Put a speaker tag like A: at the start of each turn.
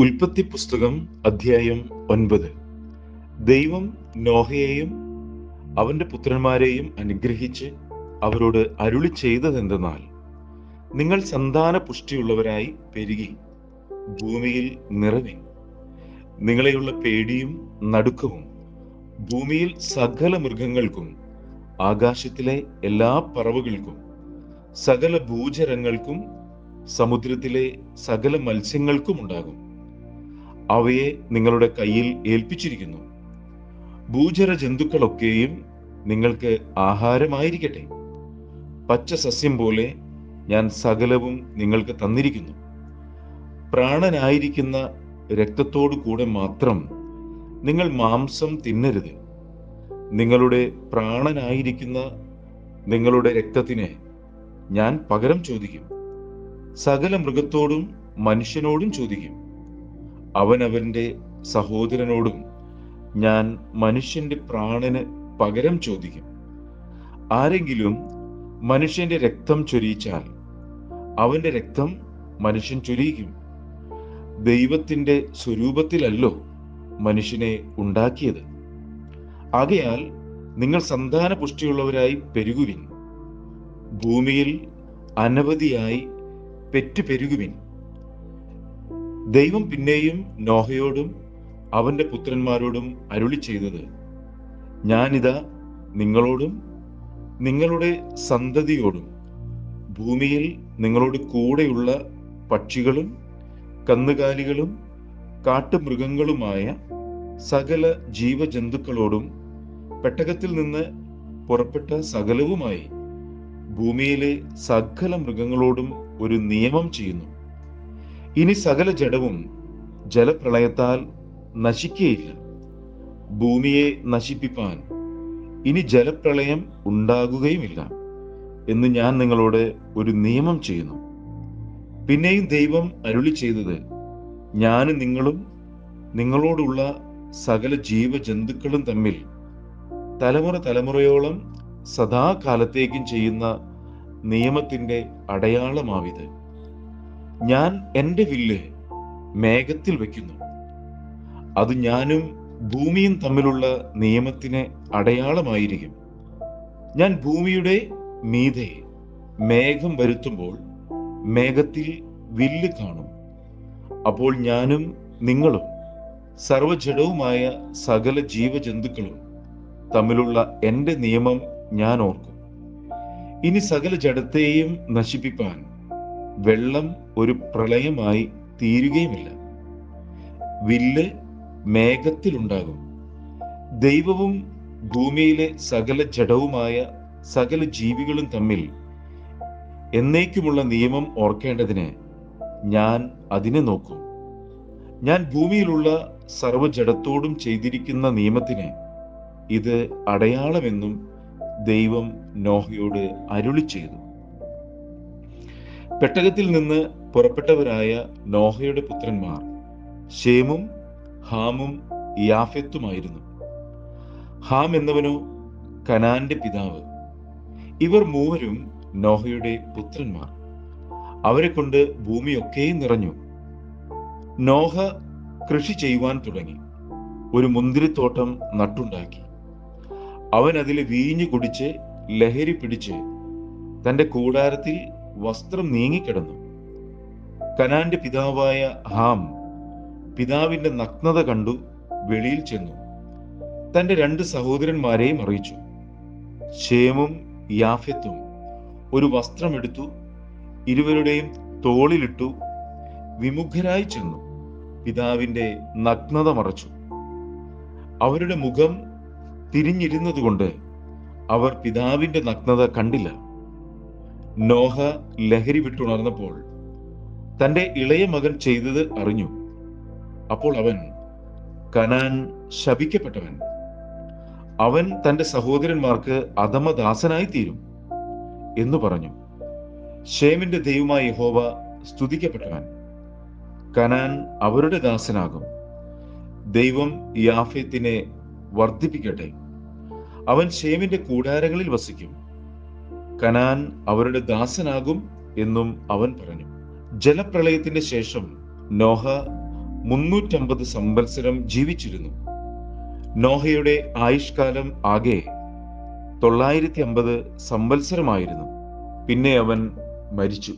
A: ഉൽപ്പത്തി പുസ്തകം അധ്യായം ഒൻപത്. ദൈവം നോഹയെയും അവന്റെ പുത്രന്മാരെയും അനുഗ്രഹിച്ച് അവരോട് അരുളി ചെയ്തതെന്തെന്നാൽ നിങ്ങൾ സന്താന പുഷ്ടിയുള്ളവരായി പെരുകി ഭൂമിയിൽ നിറവി. നിങ്ങളെയുള്ള പേടിയും നടുക്കവും ഭൂമിയിൽ സകല മൃഗങ്ങൾക്കും ആകാശത്തിലെ എല്ലാ പറവുകൾക്കും സകല ഭൂചരങ്ങൾക്കും സമുദ്രത്തിലെ സകല മത്സ്യങ്ങൾക്കും ഉണ്ടാകും. അവയെ നിങ്ങളുടെ കയ്യിൽ ഏൽപ്പിച്ചിരിക്കുന്നു. ഭൂചര ജന്തുക്കളൊക്കെയും നിങ്ങൾക്ക് ആഹാരമായിരിക്കട്ടെ. പച്ച സസ്യം പോലെ ഞാൻ സകലവും നിങ്ങൾക്ക് തന്നിരിക്കുന്നു. പ്രാണനായിരിക്കുന്ന രക്തത്തോടു കൂടെ മാത്രം നിങ്ങൾ മാംസം തിന്നരുത്. നിങ്ങളുടെ പ്രാണനായിരിക്കുന്ന നിങ്ങളുടെ രക്തത്തിന് ഞാൻ പകരം ചോദിക്കും. സകല മൃഗത്തോടും മനുഷ്യനോടും ചോദിക്കും. അവനവന്റെ സഹോദരനോടും ഞാൻ മനുഷ്യന്റെ പ്രാണന് പകരം ചോദിക്കും. ആരെങ്കിലും മനുഷ്യന്റെ രക്തം ചൊരിയിച്ചാൽ അവന്റെ രക്തം മനുഷ്യൻ ചൊരിയിക്കും. ദൈവത്തിന്റെ സ്വരൂപത്തിലല്ലോ മനുഷ്യനെ ഉണ്ടാക്കിയത്. ആകയാൽ നിങ്ങൾ സന്താന പുഷ്ടിയുള്ളവരായി പെരുകുവിൻ. ഭൂമിയിൽ അനവധിയായി പെറ്റു പെരുകുവിൻ ദൈവം പിന്നെയും നോഹയോടും അവന്റെ പുത്രന്മാരോടും അരുളി ചെയ്തത്. ഞാനിതാ നിങ്ങളോടും നിങ്ങളുടെ സന്തതിയോടും ഭൂമിയിൽ നിങ്ങളോട് കൂടെയുള്ള പക്ഷികളും കന്നുകാലികളും കാട്ടുമൃഗങ്ങളുമായ സകല ജീവജന്തുക്കളോടും പെട്ടകത്തിൽ നിന്ന് പുറപ്പെട്ട സകലവുമായി ഭൂമിയിലെ സകല മൃഗങ്ങളോടും ഒരു നിയമം ചെയ്യുന്നു. ഇനി സകല ജഡവും ജലപ്രളയത്താൽ നശിക്കുകയില്ല ഭൂമിയെ നശിപ്പിപ്പാൻ ഇനി ജലപ്രളയം ഉണ്ടാകുകയുമില്ല എന്ന് ഞാൻ നിങ്ങളോട് ഒരു നിയമം ചെയ്യുന്നു. പിന്നെയും ദൈവം അരുളി ചെയ്തത് ഞാനും നിങ്ങളും നിങ്ങളോടുള്ള സകല ജീവജന്തുക്കളും തമ്മിൽ തലമുറ തലമുറയോളം സദാകാലത്തേക്കും ചെയ്യുന്ന നിയമത്തിന്റെ അടയാളമാവിത്. ഞാൻ എന്റെ വില്ല് മേഘത്തിൽ വയ്ക്കുന്നു. അത് ഞാനും ഭൂമിയും തമ്മിലുള്ള നിയമത്തിന് അടയാളമായിരിക്കും. ഞാൻ ഭൂമിയുടെ മീതെ മേഘം വരുത്തുമ്പോൾ മേഘത്തിൽ വില്ല് കാണും. അപ്പോൾ ഞാനും നിങ്ങളും സർവജഡവുമായ സകല ജീവജന്തുക്കളും തമ്മിലുള്ള എന്റെ നിയമം ഞാൻ ഓർക്കും. ഇനി സകല ജഡത്തെയും നശിപ്പിപ്പാൻ വെള്ളം ഒരു പ്രളയമായി തീരുകയുമില്ല. വില്ല് മേഘത്തിലുണ്ടാകും. ദൈവവും ഭൂമിയിലെ സകല ജഡവുമായ സകല ജീവികളും തമ്മിൽ എന്നേക്കുമുള്ള നിയമം ഓർക്കേണ്ടതിന് ഞാൻ അതിനെ നോക്കും. ഞാൻ ഭൂമിയിലുള്ള സർവജഡത്തോടും ചെയ്തിരിക്കുന്ന നിയമത്തിന് ഇത് അടയാളമെന്നും ദൈവം നോഹയോട് അരുളി ചെയ്തു പെട്ടകത്തിൽ നിന്ന് പുറപ്പെട്ടവരായ നോഹയുടെ പുത്രന്മാർ ഷേമും ഹാമും യാഫെത്തുമായിരുന്നു. ഹാം എന്നവനോ കനാന്റെ പിതാവ്. ഇവർ മൂവരും നോഹയുടെ പുത്രന്മാർ. അവരെ കൊണ്ട് ഭൂമിയൊക്കെയും നിറഞ്ഞു. നോഹ കൃഷി ചെയ്യുവാൻ തുടങ്ങി. ഒരു മുന്തിരിത്തോട്ടം നട്ടുണ്ടാക്കി. അവൻ അതിൽ വീഞ്ഞു കുടിച്ച് ലഹരി പിടിച്ച് തന്റെ കൂടാരത്തിൽ വസ്ത്രം നീങ്ങിക്കിടന്നു. കനാന്റെ പിതാവായ ഹാം പിതാവിന്റെ നഗ്നത കണ്ടു വെളിയിൽ ചെന്നു. തന്റെ രണ്ട് സഹോദരന്മാരെയും അറിയിച്ചു. ഷേമും യാഫെത്തും ഒരു വസ്ത്രമെടുത്തു ഇരുവരുടെയും തോളിലിട്ടു വിമുഖരായി ചെന്നു. പിതാവിന്റെ നഗ്നത മറച്ചു. അവരുടെ മുഖം തിരിഞ്ഞിരുന്നതുകൊണ്ട് അവർ പിതാവിന്റെ നഗ്നത കണ്ടില്ല. നോഹ ലഹരി വിട്ടുണർന്നപ്പോൾ തന്റെ ഇളയ മകൻ ചെയ്തത് അറിഞ്ഞു. അപ്പോൾ അവൻ കനാൻ ശപിക്കപ്പെട്ടവൻ. അവൻ തന്റെ സഹോദരന്മാർക്ക് അധമദാസനായി തീരും എന്ന് പറഞ്ഞു. ഷേമിന്റെ ദൈവമായ യഹോവ സ്തുതിക്കപ്പെട്ടവൻ. കനാൻ അവരുടെ ദാസനാകും. ദൈവം യാഫേത്തിനെ വർദ്ധിപ്പിക്കട്ടെ. അവൻ ഷേമിന്റെ കൂടാരങ്ങളിൽ വസിക്കും. കനാൻ അവരുടെ ദാസനാകും എന്നും അവൻ പറഞ്ഞു. ജലപ്രളയത്തിന്റെ ശേഷം നോഹ മുന്നൂറ്റമ്പത് സംവത്സരം ജീവിച്ചിരുന്നു. നോഹയുടെ ആയുഷ്കാലം ആകെ തൊള്ളായിരത്തി അമ്പത് സംവത്സരമായിരുന്നു. പിന്നെ അവൻ മരിച്ചു.